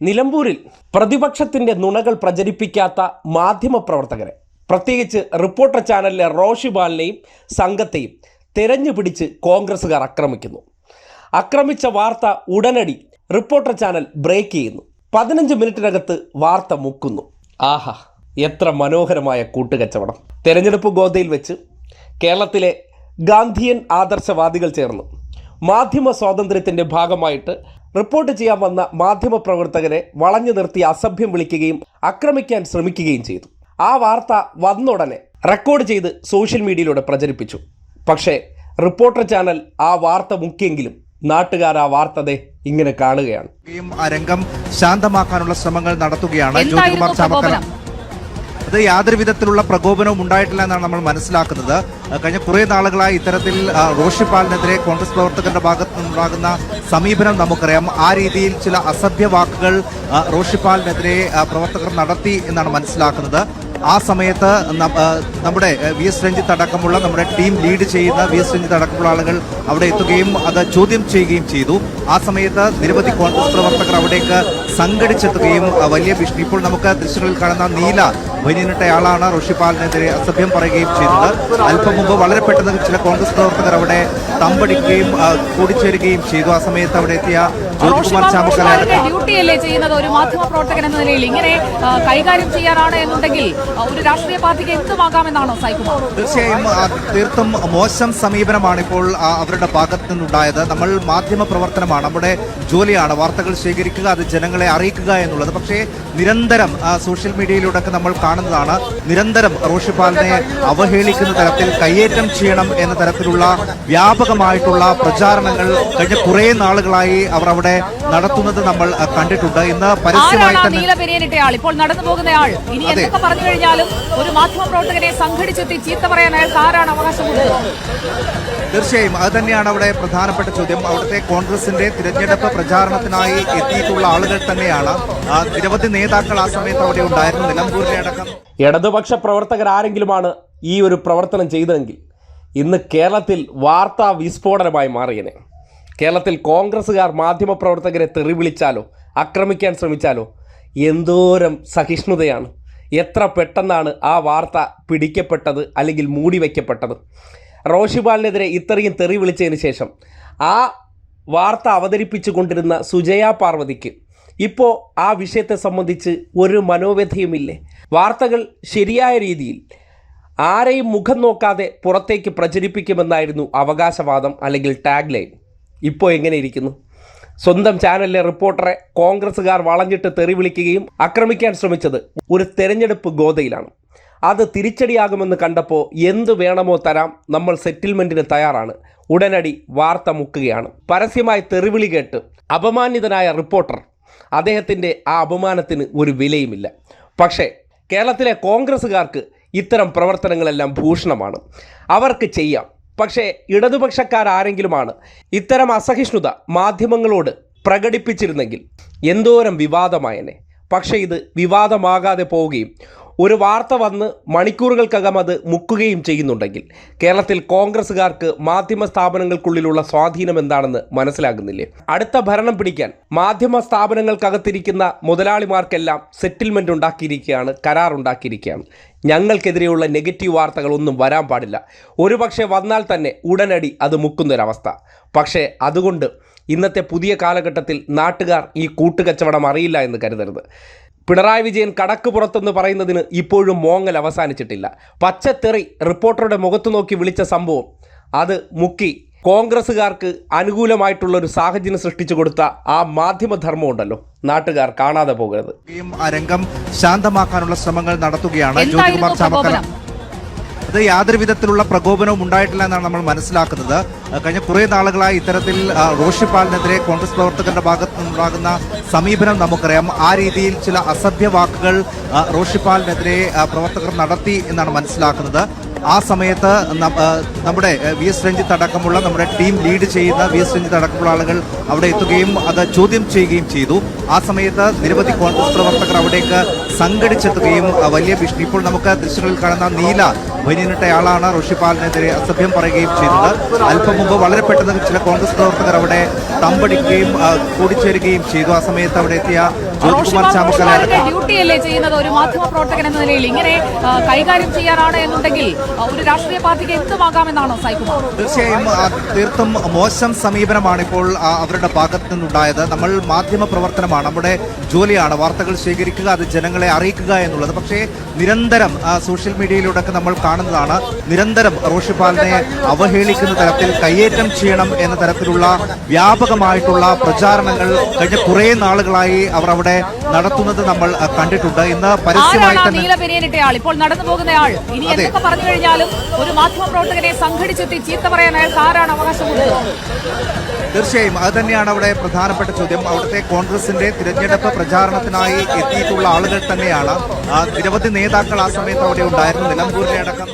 നിലമ്പൂരിൽ പ്രതിപക്ഷത്തിന്റെ നുണകൾ പ്രചരിപ്പിക്കാത്ത മാധ്യമപ്രവർത്തകരെ പ്രത്യേകിച്ച് റിപ്പോർട്ടർ ചാനലിലെ റോഷിബാലിനെയും സംഘത്തെയും തെരഞ്ഞു പിടിച്ച് കോൺഗ്രസ്സുകാർ ആക്രമിക്കുന്നു. ആക്രമിച്ച വാർത്ത ഉടനടി റിപ്പോർട്ടർ ചാനൽ ബ്രേക്ക് ചെയ്യുന്നു. പതിനഞ്ച് മിനിറ്റിനകത്ത് വാർത്ത മുക്കുന്നു. ആഹാ എത്ര മനോഹരമായ കൂട്ടുകച്ചവടം. തെരഞ്ഞെടുപ്പ് ഗോതയിൽ വെച്ച് കേരളത്തിലെ ഗാന്ധിയൻ ആദർശവാദികൾ ചേർന്നു. മാധ്യമ സ്വാതന്ത്ര്യത്തിന്റെ ഭാഗമായിട്ട് റിപ്പോർട്ട് ചെയ്യാൻ വന്ന മാധ്യമപ്രവർത്തകരെ വളഞ്ഞു നിർത്തി അസഭ്യം വിളിക്കുകയും ആക്രമിക്കാൻ ശ്രമിക്കുകയും ചെയ്തു. ആ വാർത്ത വന്നുടനെ റെക്കോർഡ് ചെയ്ത് സോഷ്യൽ മീഡിയയിലൂടെ പ്രചരിപ്പിച്ചു. പക്ഷേ റിപ്പോർട്ടർ ചാനൽ ആ വാർത്ത മുക്കിയെങ്കിലും നാട്ടുകാർ ആ വാർത്തതെ ഇങ്ങനെ കാണുകയാണ്. രംഗം ശാന്തമാക്കാനുള്ള ശ്രമങ്ങൾ നടത്തുകയാണ് എന്തായിരുന്നു ജ്യോതികുമാർ ചാമക്കല അത് യാതൊരു വിധത്തിലുള്ള പ്രകോപനവും ഉണ്ടായിട്ടില്ല എന്നാണ് നമ്മൾ മനസ്സിലാക്കുന്നത്. കഴിഞ്ഞ കുറേ നാളുകളായി ഇത്തരത്തിൽ റോഷി റോഷിപ്പാലിനെതിരെ കോൺഗ്രസ് പ്രവർത്തകരുടെ ഭാഗത്തു നിന്നുണ്ടാകുന്ന സമീപനം നമുക്കറിയാം. ആ രീതിയിൽ ചില അസഭ്യ വാക്കുകൾ റോഷി റോഷിപ്പാലിനെതിരെ പ്രവർത്തകർ നടത്തി എന്നാണ് മനസ്സിലാക്കുന്നത്. ആ സമയത്ത് നമ്മുടെ വി എസ് രഞ്ജിത്ത് അടക്കമുള്ള നമ്മുടെ ടീം ലീഡ് ചെയ്യുന്ന വി എസ് രഞ്ജിത്ത് അടക്കമുള്ള ആളുകൾ അവിടെ എത്തുകയും അത് ചോദ്യം ചെയ്യുകയും ചെയ്തു. ആ സമയത്ത് നിരവധി കോൺഗ്രസ് പ്രവർത്തകർ അവിടേക്ക് സംഘടിച്ചെത്തുകയും വലിയ ഭീഷണി. ഇപ്പോൾ നമുക്ക് ദൃശ്യങ്ങളിൽ കാണുന്ന നീല ബനിയനിട്ടയാളാണ് ഋഷിപാലിനെതിരെ അസഭ്യം പറയുകയും ചെയ്തത്. അല്പം മുമ്പ് വളരെ പെട്ടെന്ന് ചില കോൺഗ്രസ് പ്രവർത്തകർ അവിടെ തമ്പടിക്കുകയും കൂടിച്ചേരുകയും ചെയ്തു. ആ സമയത്ത് അവിടെ എത്തിയ ജ്യോതികുമാർ റോഷിബാബു ചാമക്കല ഷാരുടെ ഡ്യൂട്ടിയല്ലേ ചെയ്യുന്നത് ഒരു മാധ്യമ പ്രവർത്തകൻ എന്ന നിലയിൽ? ഇങ്ങനെ കൈകാര്യം ചെയ്യാനാണ് എന്നുണ്ടെങ്കിൽ ഒരു രാഷ്ട്രീയ പാർട്ടിക്ക് എന്തുമാകാമെന്നാണോ സായികുമാർ? തീർച്ചയായും തീർത്തും മോശം സമീപനമാണ് ഇപ്പോൾ അവരുടെ ഭാഗത്ത് നിന്നുണ്ടായത് നമ്മൾ മാധ്യമ പ്രവർത്തനമാണ് നമ്മുടെ ജോലിയാണ്. വാർത്തകൾ ശേഖരിക്കുക അത് ജനങ്ങളെ അറിയിക്കുക എന്നുള്ളത്. പക്ഷേ നിരന്തരം സോഷ്യൽ മീഡിയയിലൂടെയൊക്കെ നമ്മൾ കാണുന്നതാണ് നിരന്തരം റോഷിപ്പാലിനെ അവഹേളിക്കുന്ന തരത്തിൽ കയ്യേറ്റം ചെയ്യണം എന്ന തരത്തിലുള്ള വ്യാപകമായിട്ടുള്ള പ്രചാരണങ്ങൾ കഴിഞ്ഞ കുറേ നാളുകളായി അവർ അവിടെ നടത്തുന്നത് നമ്മൾ കണ്ടിട്ടുണ്ട്. ഇന്ന് പരസ്യമായി ആരാണ് ആ തന്നെ നീല പെരിയനിട്ടയാൾ? ഇപ്പോൾ നടന്നു പോകുന്നയാൾ ഇനി എന്തൊക്കെ പറഞ്ഞു കഴിഞ്ഞാലും ഒരു മാധ്യമ പ്രവർത്തകനെ സംഘടിച്ചെത്തി ചീത്ത പറയാൻ അയാൾക്ക് ആരാണ് അവകാശമുള്ളത്? തീർച്ചയായും അത് തന്നെയാണ് അവിടെ പ്രധാനപ്പെട്ട ചോദ്യം. അവിടുത്തെ കോൺഗ്രസിന്റെ തിരഞ്ഞെടുപ്പ് പ്രചാരണത്തിനായി എത്തിയിട്ടുള്ള ആളുകൾ തന്നെയാണ്. ആ, നിരവധി നേതാക്കൾ ആ സമയത്ത് അവിടെ ഉണ്ടായിരുന്നു നിലമ്പൂരിലെ അടക്കം. ഇടതുപക്ഷ പ്രവർത്തകർ ആരെങ്കിലുമാണ് ഈ ഒരു പ്രവർത്തനം ചെയ്തതെങ്കിൽ ഇന്ന് കേരളത്തിൽ വാർത്താ വിസ്ഫോടനമായി മാറിയനെ. കേരളത്തിൽ കോൺഗ്രസ്സുകാർ മാധ്യമപ്രവർത്തകരെ തെറി വിളിച്ചാലോ ആക്രമിക്കാൻ ശ്രമിച്ചാലോ എന്തോരം സഹിഷ്ണുതയാണ്. എത്ര പെട്ടെന്നാണ് ആ വാർത്ത പിടിക്കപ്പെട്ടത് അല്ലെങ്കിൽ മൂടി വയ്ക്കപ്പെട്ടത്. റോഷിബാലിനെതിരെ ഇത്രയും തെറി വിളിച്ചതിന് ശേഷം ആ വാർത്ത അവതരിപ്പിച്ചു കൊണ്ടിരുന്ന സുജയ പാർവതിക്ക് ഇപ്പോൾ ആ വിഷയത്തെ സംബന്ധിച്ച് ഒരു മനോവ്യഥയുമില്ലേ? വാർത്തകൾ ശരിയായ രീതിയിൽ ആരെയും മുഖം നോക്കാതെ പുറത്തേക്ക് പ്രചരിപ്പിക്കുമെന്നായിരുന്നു അവകാശവാദം അല്ലെങ്കിൽ ടാഗ് ലൈൻ. ഇപ്പോൾ എങ്ങനെ ഇരിക്കുന്നു? സ്വന്തം ചാനലിലെ റിപ്പോർട്ടറെ കോൺഗ്രസ്സുകാർ വളഞ്ഞിട്ട് തെറി വിളിക്കുകയും ആക്രമിക്കാൻ ശ്രമിച്ചത് ഒരു തെരഞ്ഞെടുപ്പ് ഗോതയിലാണ്. അത് തിരിച്ചടിയാകുമെന്ന് കണ്ടപ്പോൾ എന്ത് വേണമോ തരാം നമ്മൾ സെറ്റിൽമെന്റിന് തയ്യാറാണ്. ഉടനടി വാർത്ത മുക്കുകയാണ്. പരസ്യമായി തെറിവിളി കേട്ട് അപമാനിതനായ റിപ്പോർട്ടർ അദ്ദേഹത്തിന്റെ ആ അപമാനത്തിന് ഒരു വിലയുമില്ല. പക്ഷേ കേരളത്തിലെ കോൺഗ്രസ്സുകാർക്ക് ഇത്തരം പ്രവർത്തനങ്ങളെല്ലാം ഭൂഷണമാണ്. അവർക്ക് ചെയ്യാം. പക്ഷേ ഇടതുപക്ഷക്കാരാരെങ്കിലുമാണ് ഇത്തരം അസഹിഷ്ണുത മാധ്യമങ്ങളോട് പ്രകടിപ്പിച്ചിരുന്നെങ്കിൽ എന്തോരം വിവാദമായനെ പക്ഷേ ഇത് വിവാദമാകാതെ പോവുകയും ഒരു വാർത്ത വന്ന് മണിക്കൂറുകൾക്കകം അത് മുക്കുകയും ചെയ്യുന്നുണ്ടെങ്കിൽ കേരളത്തിൽ കോൺഗ്രസ്സുകാർക്ക് മാധ്യമ സ്ഥാപനങ്ങൾക്കുള്ളിലുള്ള സ്വാധീനം എന്താണെന്ന് മനസ്സിലാകുന്നില്ലേ? അടുത്ത ഭരണം പിടിക്കാൻ മാധ്യമ സ്ഥാപനങ്ങൾക്കകത്തിരിക്കുന്ന മുതലാളിമാർക്കെല്ലാം സെറ്റിൽമെന്റ് ഉണ്ടാക്കിയിരിക്കുകയാണ് കരാർ ഉണ്ടാക്കിയിരിക്കുകയാണ്. ഞങ്ങൾക്കെതിരെയുള്ള നെഗറ്റീവ് വാർത്തകളൊന്നും വരാൻ പാടില്ല. ഒരുപക്ഷെ വന്നാൽ തന്നെ ഉടനടി അത് മുക്കുന്നൊരവസ്ഥ. പക്ഷേ അതുകൊണ്ട് ഇന്നത്തെ പുതിയ കാലഘട്ടത്തിൽ നാട്ടുകാർ ഈ കൂട്ടുകച്ചവടം അറിയില്ല എന്ന് കരുതരുത്. പിണറായി വിജയൻ കടക്ക് പുറത്തെന്ന് പറയുന്നതിന് ഇപ്പോഴും മോങ്ങൽ അവസാനിച്ചിട്ടില്ല. പച്ചത്തെറി റിപ്പോർട്ടറുടെ മുഖത്തു നോക്കി വിളിച്ച സംഭവം അത് മുക്കി കോൺഗ്രസ്സുകാർക്ക് അനുകൂലമായിട്ടുള്ള ഒരു സാഹചര്യം സൃഷ്ടിച്ചു കൊടുത്ത ആ മാധ്യമധർമ്മം ഉണ്ടല്ലോ നാട്ടുകാർ കാണാതെ പോകരുത്. രംഗം ശാന്തമാക്കാനുള്ള ശ്രമങ്ങൾ നടത്തുകയാണ് ജ്യോതികുമാർ ചാമക്കല അത് യാതൊരു വിധത്തിലുള്ള പ്രകോപനവും ഉണ്ടായിട്ടില്ല എന്നാണ് നമ്മൾ മനസ്സിലാക്കുന്നത്. കഴിഞ്ഞ കുറേ നാളുകളായി ഇത്തരത്തിൽ റോഷിപ്പാലിനെതിരെ കോൺഗ്രസ് പ്രവർത്തകരുടെ ഭാഗത്തു നിന്നുണ്ടാകുന്ന സമീപനം നമുക്കറിയാം. ആ രീതിയിൽ ചില അസഭ്യ വാക്കുകൾ റോഷിപ്പാലിനെതിരെ പ്രവർത്തകർ നടത്തി എന്നാണ് മനസ്സിലാക്കുന്നത്. ആ സമയത്ത് നമ്മുടെ വി എസ് രഞ്ജിത്ത് അടക്കമുള്ള നമ്മുടെ ടീം ലീഡ് ചെയ്യുന്ന വി എസ് രഞ്ജിത്ത് അടക്കമുള്ള ആളുകൾ അവിടെ എത്തുകയും അത് ചോദ്യം ചെയ്യുകയും ചെയ്തു. ആ സമയത്ത് നിരവധി കോൺഗ്രസ് പ്രവർത്തകർ അവിടേക്ക് സംഘടിച്ചെത്തുകയും വലിയ ഭീഷണി. ഇപ്പോൾ നമുക്ക് ദൃശ്യങ്ങളിൽ കാണുന്ന നീല ബനിയനിട്ടയാളാണ് ഋഷിപാലിനെതിരെ അസഭ്യം പറയുകയും ചെയ്തത്. അല്പം മുമ്പ് വളരെ പെട്ടെന്ന് ചില കോൺഗ്രസ് പ്രവർത്തകർ അവിടെ തമ്പടിക്കുകയും കൂടിച്ചേരുകയും ചെയ്തു. ആ സമയത്ത് അവിടെ എത്തിയ ജ്യോതികുമാർ ചാമക്കാല ഡ്യൂട്ടിയല്ലേ ചെയ്യുന്നത്? ഒരു മാധ്യമ പ്രവർത്തകൻ എന്ന നിലയിൽ ഇങ്ങനെ കൈകാര്യം ചെയ്യാനാണ് എന്നുണ്ടെങ്കിൽ ഒരു രാഷ്ട്രീയ പാർട്ടിക്ക് എന്തുമാകാമെന്നാണോ സായികുമാർ തീർച്ചയായും തീർത്തും മോശം സമീപനമാണ് ഇപ്പോൾ അവരുടെ ഭാഗത്ത് നിന്നുണ്ടായത് നമ്മൾ മാധ്യമ പ്രവർത്തനമാണ് നമ്മുടെ ജോലിയാണ്. വാർത്തകൾ ശേഖരിക്കുക അത് ജനങ്ങളെ അറിയിക്കുക എന്നുള്ളത്. പക്ഷേ നിരന്തരം സോഷ്യൽ മീഡിയയിലൂടെയൊക്കെ നമ്മൾ കാണുന്നതാണ് നിരന്തരം റോഷിപ്പാലിനെ അവഹേളിക്കുന്ന തരത്തിൽ കയ്യേറ്റം ചെയ്യണം എന്ന തരത്തിലുള്ള വ്യാപകമായിട്ടുള്ള പ്രചാരണങ്ങൾ കഴിഞ്ഞ കുറേ നാളുകളായി അവർ അവിടെ നടത്തുന്നത് നമ്മൾ കണ്ടിട്ടുണ്ട്. ഇന്ന് പരസ്യമായി ആരാണ് ആ തന്നെ നീല പെരിയനിട്ടയാൾ? ഇപ്പോൾ നടന്നു പോകുന്നയാൾ. ഇനി. എന്തൊക്കെ പറഞ്ഞു കഴിഞ്ഞാലും ഒരു മാധ്യമപ്രവർത്തകരെ സംഘടിച്ചെത്തി ചീത്ത പറയാൻ അയാൾക്ക് ആരാണ് അവകാശമുള്ളത്? തീർച്ചയായും. അത് തന്നെയാണ് അവിടെ പ്രധാനപ്പെട്ട ചോദ്യം. അവിടുത്തെ കോൺഗ്രസിന്റെ തിരഞ്ഞെടുപ്പ് പ്രചാരണത്തിനായി എത്തിയിട്ടുള്ള ആളുകൾ തന്നെയാണ്. നിരവധി നേതാക്കൾ ആ സമയത്ത് അവിടെ ഉണ്ടായിരുന്നു നിലമ്പൂരിലെ അടക്കം